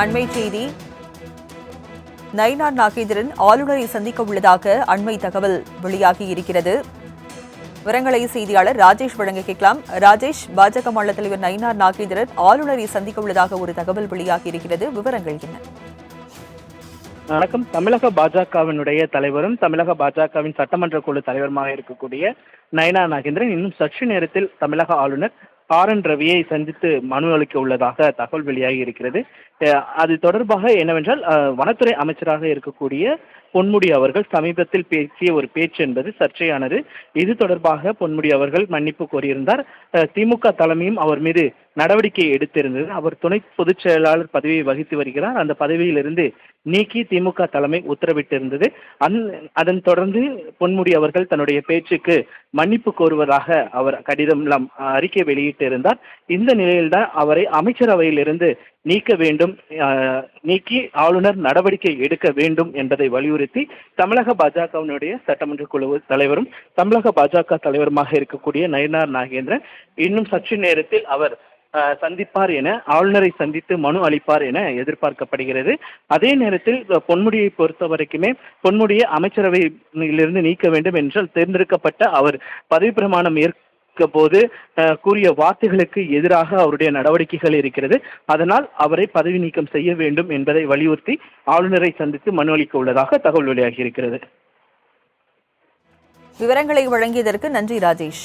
அண்மை செய்தி. நயினார் நாகேந்திரன் ஆளுநரை சந்திக்க உள்ளதாக அண்மை தகவல் வெளியாகி இருக்கிறது. விவரங்களை செய்தியாளர் ராஜேஷ் வழங்க கேட்கலாம். ராஜேஷ் பாஜக மாநில தலைவர் நயினார் நாகேந்திரன் ஆளுநரை சந்திக்க உள்ளதாக ஒரு தகவல் வெளியாகி இருக்கிறது. விவரங்கள் என்ன? வணக்கம். தமிழக பாஜகவினுடைய தலைவரும் தமிழக பாஜகவின் சட்டமன்ற குழு தலைவருமாக இருக்கக்கூடிய நயனா நாகேந்திரன் இன்னும் சற்று நேரத்தில் தமிழக ஆளுநர் ஆர் என் ரவியை சந்தித்து மனு அளிக்க உள்ளதாக தகவல் வெளியாகி இருக்கிறது. அது தொடர்பாக என்னவென்றால் வனத்துறை அமைச்சராக இருக்கக்கூடிய பொன்முடி அவர்கள் சமீபத்தில் பேசிய ஒரு பேச்சு என்பது சர்ச்சையானது. இது தொடர்பாக பொன்முடி அவர்கள் மன்னிப்பு கோரியிருந்தார். திமுக தலைமையும் அவர் மீது நடவடிக்கை எடுத்திருந்தது. அவர் துணை பொதுச் செயலாளர் பதவியை வகித்து வருகிறார். அந்த பதவியிலிருந்து நீக்கி திமுக தலைமை உத்தரவிட்டிருந்தது. அந் அதன் தொடர்ந்து பொன்முடி அவர்கள் தன்னுடைய பேச்சுக்கு மன்னிப்பு கோருவதாக அவர் கடிதம் எல்லாம் அறிக்கை வெளியிட்டிருந்தார். இந்த நிலையில்தான் அவரை அமைச்சரவையிலிருந்து நீக்க வேண்டும் நீக்கி ஆளுநர் நடவடிக்கை எடுக்க வேண்டும் என்பதை வலியுறுத்தி தமிழக பாஜகவினுடைய சட்டமன்ற குழு தலைவரும் தமிழக பாஜக தலைவருமாக இருக்கக்கூடிய நயனார் நாகேந்திரன் இன்னும் சற்று நேரத்தில் அவர் சந்திப்பார் என ஆளுநரை சந்தித்து மனு அளிப்பார் என எதிர்பார்க்கப்படுகிறது. அதே நேரத்தில் பொன்முடியை பொறுத்த வரைக்குமே பொன்முடியை அமைச்சரவையிலிருந்து நீக்க வேண்டும் என்றால் தேர்ந்தெடுக்கப்பட்ட அவர் பதவி பிரமாணம் ஏற்க போது கூறிய வார்த்தைகளுக்கு எதிராக அவருடைய நடவடிக்கைகள் இருக்கிறது. அதனால் அவரை பதவி நீக்கம் செய்ய வேண்டும் என்பதை வலியுறுத்தி ஆளுநரை சந்தித்து மனு அளிக்க உள்ளதாக தகவல் வெளியாகி இருக்கிறது. விவரங்களை வழங்கியதற்கு நன்றி ராஜேஷ்.